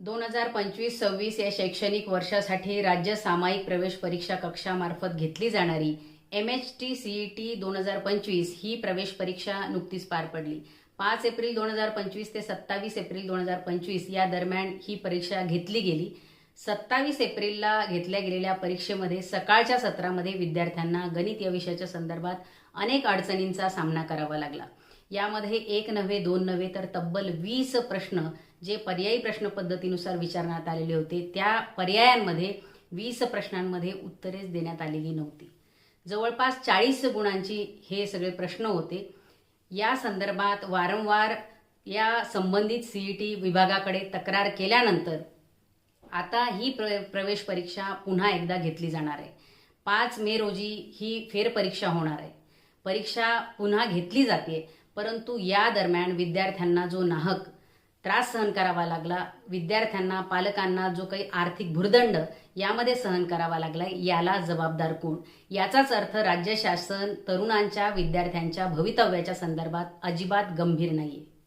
दोन हजार पंचवीस सव्वीस या शैक्षणिक वर्षासाठी राज्य सामायिक प्रवेश परीक्षा कक्षामार्फत घेतली जाणारी M H T C E T दोन हजार पंचवीस ही प्रवेश परीक्षा नुकतीच पार पडली. पाच एप्रिल दोन हजार पंचवीस ते सत्तावीस एप्रिल दोन हजार पंचवीस या दरम्यान ही परीक्षा घेतली गेली. सत्तावीस एप्रिलला घेतल्या गेलेल्या परीक्षेमध्ये सकाळच्या सत्रामध्ये विद्यार्थ्यांना गणित या विषयाच्या संदर्भात अनेक अडचणींचा सामना करावा लागला. यामध्ये एक नव्हे दोन नव्हे तर तब्बल वीस प्रश्न जे पर्यायी प्रश्न पद्धतीनुसार विचारण्यात आलेले होते त्या पर्यायांमध्ये वीस प्रश्नांमध्ये उत्तरेच देण्यात आलेली नव्हती. जवळपास चाळीस गुणांची हे सगळे प्रश्न होते. या संदर्भात वारंवार या संबंधित सीईटी विभागाकडे तक्रार केल्यानंतर आता ही प्र प्रवेश परीक्षा पुन्हा एकदा घेतली जाणार आहे. पाच मे रोजी ही फेरपरीक्षा होणार आहे. परीक्षा पुन्हा घेतली जाते. परंतु या दरम्यान विद्यार्थ्यांना जो नाहक त्रास सहन करावा लागला विद्यार्थ्यांना पालकांना जो काही आर्थिक भुर्दंड यामध्ये सहन करावा लागला याला जबाबदार कोण? याचाच अर्थ राज्य शासन तरुणांच्या विद्यार्थ्यांच्या भवितव्याच्या संदर्भात अजिबात गंभीर नाहीये.